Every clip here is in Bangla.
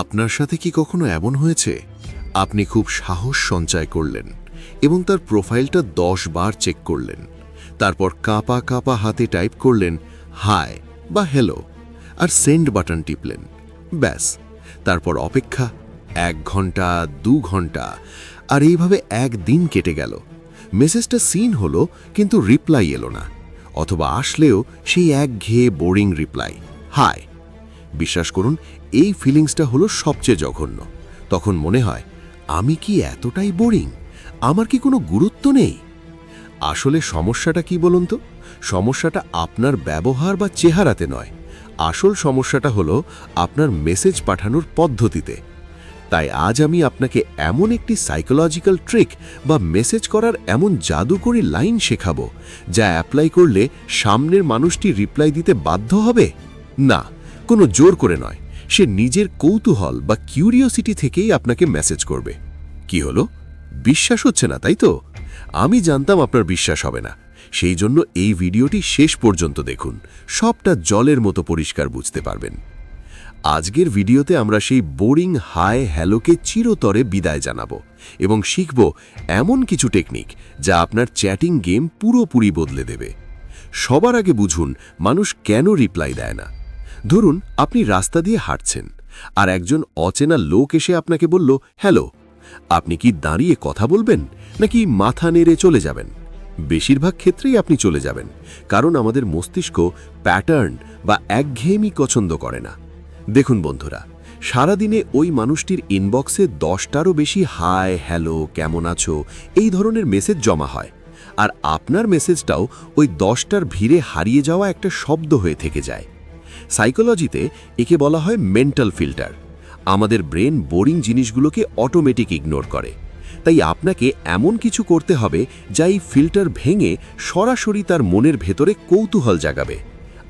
আপনার সাথে কি কখনো এমন হয়েছে? আপনি খুব সাহস সঞ্চয় করলেন এবং তার প্রোফাইলটা দশ বার চেক করলেন। তারপর কাঁপা কাঁপা হাতে টাইপ করলেন, হাই বা হ্যালো আর সেন্ড বাটন টিপলেন। ব্যাস। তারপর অপেক্ষা এক ঘণ্টা, দু ঘণ্টা আর এইভাবে একদিন কেটে গেল। মেসেজটা সিন হলো কিন্তু রিপ্লাই এলো না। অথবা আসলেও সেই এক ঘেয়ে বোরিং রিপ্লাই, হাই বিশ্বাস করুন, এই ফিলিংসটা হলো সবচেয়ে জঘন্য। তখন মনে হয়, আমি কি এতটাই বোরিং আমার কি কোনো গুরুত্ব নেই? আসলে সমস্যাটা কি বলুন তো? সমস্যাটা আপনার ব্যবহার বা চেহারাতে নয়। আসল সমস্যাটা হলো আপনার মেসেজ পাঠানোর পদ্ধতিতে। তাই আজ আমি আপনাকে এমন একটি সাইকোলজিক্যাল ট্রিক বা মেসেজ করার এমন জাদুকরি লাইন শেখাবো, যা অ্যাপ্লাই করলে সামনের মানুষটি রিপ্লাই দিতে বাধ্য হবে? না। কোনো জোর করে নয়। সে নিজের কৌতূহল বা কিউরিওসিটি থেকেই আপনাকে মেসেজ করবে। কি হলো? বিশ্বাস হচ্ছে না, তাই তো? আমি জানতাম আপনার বিশ্বাস হবে না। সেই জন্য এই ভিডিওটি শেষ পর্যন্ত দেখুন। সবটা জলের মতো পরিষ্কার বুঝতে পারবেন। আজকের ভিডিওতে আমরা সেই বোরিং হাই হ্যালোকে চিরতরে বিদায় জানাব এবং শিখব এমন কিছু টেকনিক যা আপনার চ্যাটিং গেম পুরোপুরি বদলে দেবে। সবার আগে বুঝুন, মানুষ কেন রিপ্লাই দেয় না? ধরুন, আপনি রাস্তা দিয়ে হাঁটছেন, আর একজন অচেনা লোক এসে আপনাকে বলল, হ্যালো, আপনি কি দাঁড়িয়ে কথা বলবেন, নাকি মাথা নেড়ে চলে যাবেন? বেশিরভাগ ক্ষেত্রেই আপনি চলে যাবেন, কারণ আমাদের মস্তিষ্ক প্যাটার্ন বা একঘেয়েমি পছন্দ করে না। দেখুন বন্ধুরা, সারাদিনে ওই মানুষটির ইনবক্সে দশটারও বেশি, হাই, হ্যালো, কেমন আছো? এই ধরনের মেসেজ জমা হয়, আর আপনার মেসেজটাও ওই দশটার ভিড়ে হারিয়ে যাওয়া একটা শব্দ হয়ে থেকে যায়। সাইকোলজিতে একে বলা হয় মেন্টাল ফিল্টার। আমাদের ব্রেন বোরিং জিনিসগুলোকে অটোমেটিক ইগনোর করে। তাই আপনাকে এমন কিছু করতে হবে যা এই ফিল্টার ভেঙে সরাসরি তার মনের ভেতরে কৌতূহল জাগাবে।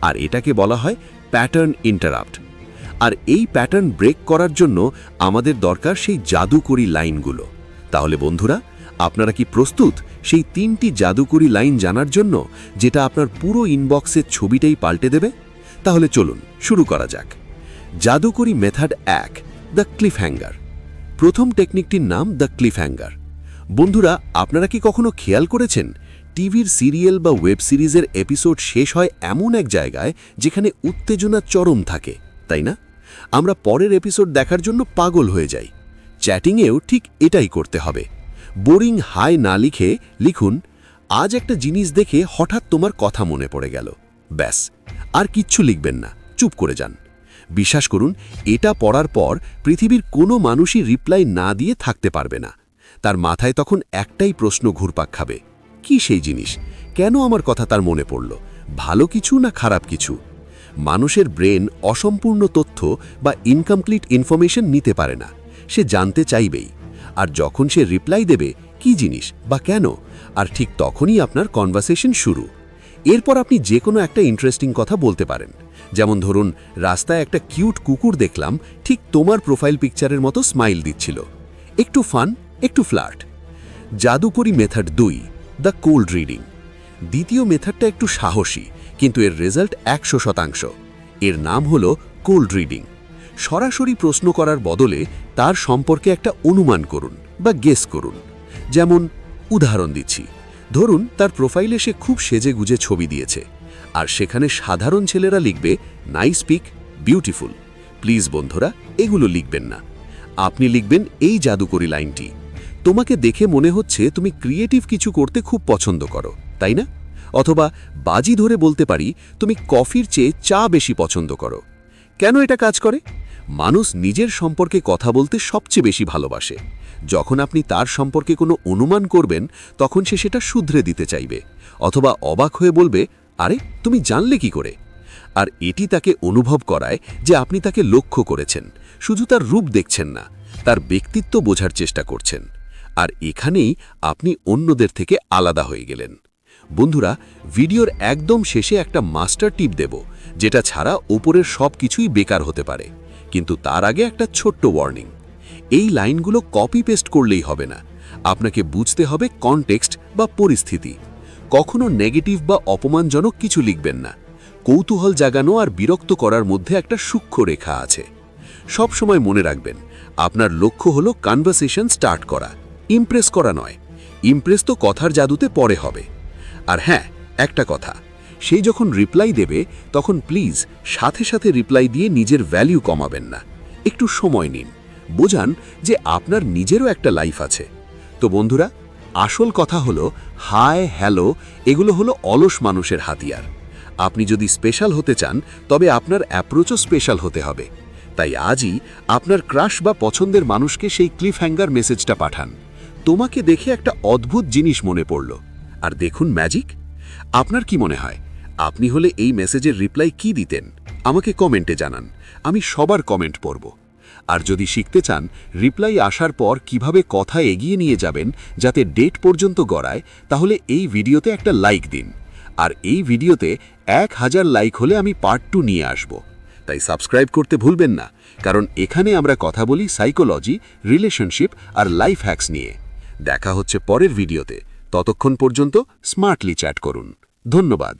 আর এটাকে বলা হয় প্যাটার্ন ইন্টারাপ্ট। আর এই প্যাটার্ন ব্রেক করার জন্য আমাদের দরকার সেই জাদুকরি লাইনগুলো। তাহলে বন্ধুরা, আপনারা কি প্রস্তুত সেই তিনটি জাদুকরি লাইন জানার জন্য, যেটা আপনার পুরো ইনবক্সের ছবিটাই পাল্টে দেবে? তাহলে চলুন, শুরু করা যাক। জাদুকরি মেথড এক, দ্য ক্লিফ হ্যাঙ্গার প্রথম টেকনিকটির নাম দ্য ক্লিফ হ্যাঙ্গার বন্ধুরা, আপনারা কি কখনো খেয়াল করেছেন? টিভির সিরিয়াল বা ওয়েব সিরিজের এপিসোড শেষ হয় এমন এক জায়গায় যেখানে উত্তেজনা চরম থাকে, তাই না? আমরা পরের এপিসোড দেখার জন্য পাগল হয়ে যাই। চ্যাটিংয়েও ঠিক এটাই করতে হবে। বোরিং হাই না লিখে লিখুন, আজ একটা জিনিস দেখে হঠাৎ তোমার কথা মনে পড়ে গেল। ব্যাস, আর কিচ্ছু লিখবেন না, চুপ করে যান। বিশ্বাস করুন, এটা পড়ার পর পৃথিবীর কোনো মানুষই রিপ্লাই না দিয়ে থাকতে পারবে না। তার মাথায় তখন একটাই প্রশ্ন ঘুরপাক খাবে, কি সেই জিনিস? কেন আমার কথা তার মনে পড়ল? ভালো কিছু না খারাপ কিছু? মানুষের ব্রেন অসম্পূর্ণ তথ্য বা ইনকমপ্লিট ইনফরমেশন নিতে পারে না। সে জানতে চাইবেই। আর যখন সে রিপ্লাই দেবে, কি জিনিস বা কেন? আর ঠিক তখনই আপনার কনভারসেশন শুরু। এরপর আপনি যে কোনো একটা ইন্টারেস্টিং কথা বলতে পারেন। যেমন ধরুন, রাস্তায় একটা কিউট কুকুর দেখলাম, ঠিক তোমার প্রোফাইল পিকচারের মতো স্মাইল দিচ্ছিল। একটু ফান একটু ফ্ল্যাট জাদুকরি মেথড দুই দ্য কোল্ড রিডিং দ্বিতীয় মেথডটা একটু সাহসী, কিন্তু এর রেজাল্ট একশো শতাংশ। এর নাম হলো কোল্ড রিডিং সরাসরি প্রশ্ন করার বদলে তার সম্পর্কে একটা অনুমান করুন বা গেস করুন। যেমন, উদাহরণ দিচ্ছি। ধরুন, তার প্রোফাইলে সে খুব সেজে গুজে ছবি দিয়েছে। আর সেখানে সাধারণ ছেলেরা লিখবে নাইস পিক বিউটিফুল প্লিজ বন্ধুরা, এগুলো লিখবেন না। আপনি লিখবেন এই জাদুকরি লাইনটি। তোমাকে দেখে মনে হচ্ছে তুমি ক্রিয়েটিভ কিছু করতে খুব পছন্দ করো, তাই না? অথবা বাজি ধরে বলতে পারি, তুমি কফির চেয়ে চা বেশি পছন্দ করো। কেন এটা কাজ করে? মানুষ নিজের সম্পর্কে কথা বলতে সবচেয়ে বেশি ভালোবাসে। যখন আপনি তার সম্পর্কে কোনো অনুমান করবেন, তখন সে সেটা শুধরে দিতে চাইবে, অথবা অবাক হয়ে বলবে, আরে, তুমি জানলে কি করে? আর এটি তাকে অনুভব করায় যে আপনি তাকে লক্ষ্য করেছেন, শুধু তার রূপ দেখছেন না, তার ব্যক্তিত্ব বোঝার চেষ্টা করছেন। আর এখানেই আপনি অন্যদের থেকে আলাদা হয়ে গেলেন। বন্ধুরা, ভিডিওর একদম শেষে একটা মাস্টার টিপ দেব, যেটা ছাড়া ওপরের সব কিছুই বেকার হতে পারে, কিন্তু তার আগে একটা ছোট্ট ওয়ার্নিং এই লাইনগুলো কপি পেস্ট করলেই হবে না। আপনাকে বুঝতে হবে কনটেক্সট বা পরিস্থিতি। কখনো নেগেটিভ বা অপমানজনক কিছু লিখবেন না। কৌতূহল জাগানো আর বিরক্ত করার মধ্যে একটা সূক্ষ্ম রেখা আছে। সব সময় মনে রাখবেন, আপনার লক্ষ্য হলো কনভারসেশন স্টার্ট করা। ইমপ্রেস করা নয়। ইমপ্রেস তো কথার জাদুতে পরে হবে। আর হ্যাঁ একটা কথা। সেই যখন রিপ্লাই দেবে, তখন প্লিজ সাথে সাথে রিপ্লাই দিয়ে নিজের ভ্যালিউ কমাবেন না। একটু সময় নিন। বোঝান যে আপনার নিজেরও একটা লাইফ আছে। তো বন্ধুরা, আসল কথা হলো হায় হ্যালো এগুলো হলো অলস মানুষের হাতিয়ার। আপনি যদি স্পেশাল হতে চান, তবে আপনার অ্যাপ্রোচও স্পেশাল হতে হবে। তাই আজই আপনার ক্রাশ বা পছন্দের মানুষকে সেই ক্লিফ হ্যাঙ্গার মেসেজটা পাঠান। তোমাকে দেখে একটা অদ্ভুত জিনিস মনে পড়ল। আর দেখুন ম্যাজিক আপনার কি মনে হয়? আপনি হলে এই মেসেজের রিপ্লাই কি দিতেন? আমাকে কমেন্টে জানান। আমি সবার কমেন্ট পড়ব। আর যদি শিখতে চান, রিপ্লাই আসার পর কীভাবে কথা এগিয়ে নিয়ে যাবেন যাতে ডেট পর্যন্ত গড়ায়, তাহলে এই ভিডিওতে একটা লাইক দিন। আর এই ভিডিওতে এক হাজার লাইক হলে আমি পার্ট টু নিয়ে আসব। তাই সাবস্ক্রাইব করতে ভুলবেন না, কারণ এখানে আমরা কথা বলি সাইকোলজি, রিলেশনশিপ আর লাইফ হ্যাক্স নিয়ে। দেখা হচ্ছে পরের ভিডিওতে। ততক্ষণ পর্যন্ত স্মার্টলি চ্যাট করুন। ধন্যবাদ।